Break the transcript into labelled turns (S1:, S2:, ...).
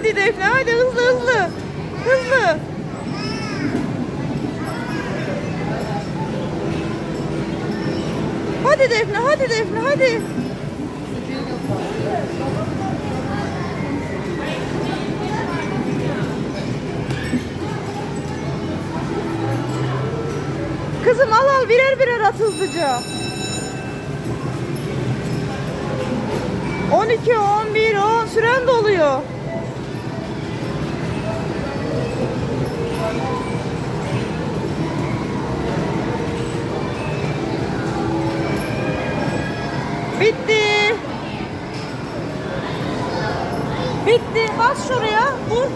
S1: hadi hızlı hızlı. Hızlı. Hadi Defne hadi Defne hadi. Kızım al al birer birer at hızlıca. 12, 11, 10 süren doluyor. Bitti. Bitti. Bas şuraya. Vur.